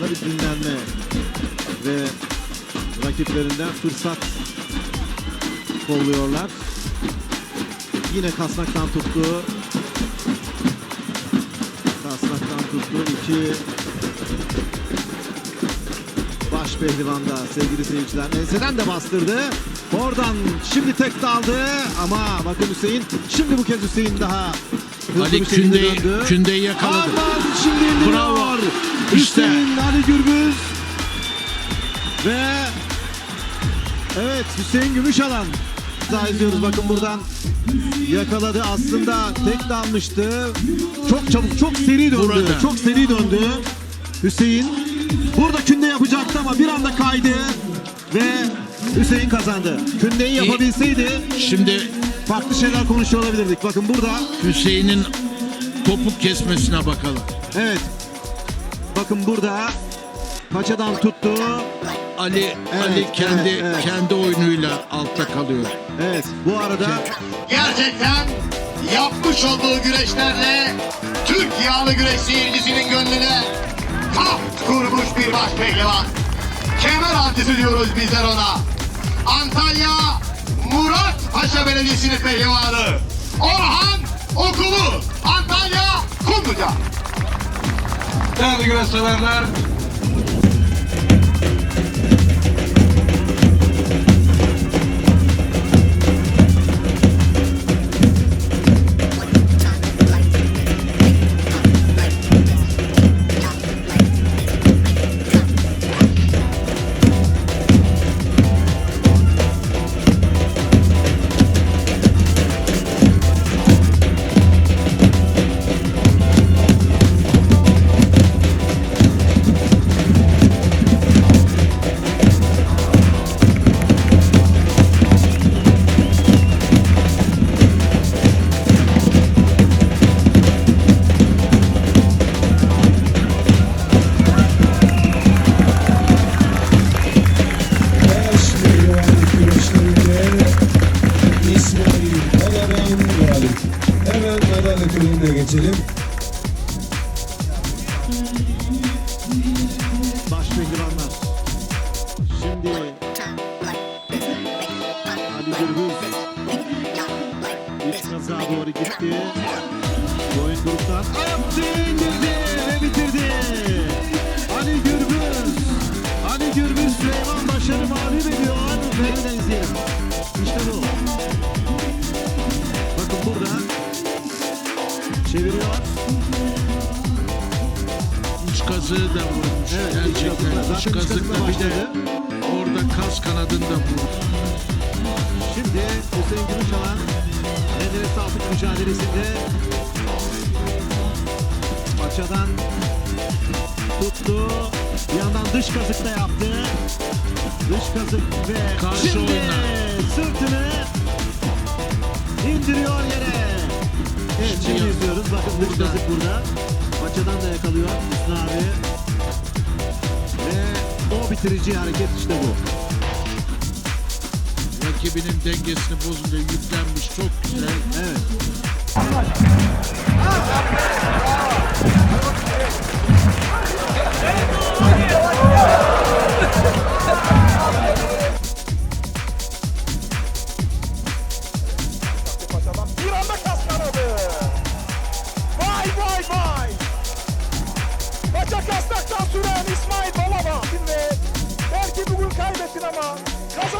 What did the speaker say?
sonrasında bir dinlenme ve rakiplerinden fırsat kolluyorlar. Yine kasnaktan tuttu. Kasnaktan tuttu. İki baş pehlivanda sevgili seyirciler. Enseden de bastırdı. Oradan şimdi tek daldı ama bakın Hüseyin şimdi bu kez Hüseyin daha hızlı Ali bir şekilde Künde'yi- döndü. Künde'yi yakaladı. Arman şimdi indiriyor. Bravo. İşte. Hüseyin Ali Gürbüz ve evet Hüseyin Gümüşalan daha izliyoruz bakın buradan yakaladı aslında tek dalmıştı çok çabuk çok seri döndü Burada. çok seri döndü Hüseyin burada künde yapacaktı ama bir anda kaydı ve Hüseyin kazandı kündeyi yapabilseydi Şimdi farklı şeyler konuşuyor olabilirdik bakın burada Hüseyin'in topuk kesmesine bakalım. evet bakın burada paçadan tuttu Ali Ali kendi evet, evet. kendi oyunuyla altta kalıyor. evet bu arada Gerçekten yapmış olduğu güreşlerle Türk yağlı güreş seyircisinin gönlüne taht kurmuş bir baş pehlivan. Kemer antisi diyoruz bizler ona. Antalya Murat Paşa Belediyesi'nin pehlivanı. Orhan Okulu. Antalya Kumluca. Değerli güreş baş pehlivanlar. Şimdi Ali Gürbüz iç kazağa doğru gitti. Boyun gruptan attı, indirdi ve bitirdi. Ali Gürbüz. Ali Gürbüz Süleyman Başarı mağlup ediyor. İzleyelim. İşte bu. Bakın burada çeviriyor. Kazığı da vurmuş. Evet, Gerçekten kazıkla. iç kazıkla bir de orada kas kanadını da vurmuş. Şimdi Hüseyin Gümüşalan Menderes Altın mücadelesinde paçadan tuttu. Bir yandan dış kazık da yaptı. Dış kazık ve Karşı şimdi oyuna. sırtını indiriyor yere. Evet Şimdi izliyoruz. Bakın dış kazık burada. Paçadan da yakalıyor Hüsnü abi. Ve o bitirici hareket işte bu. Rakibinin dengesini bozunca yüklenmiş. Çok güzel. Belki bugün kaybettin ama sensin.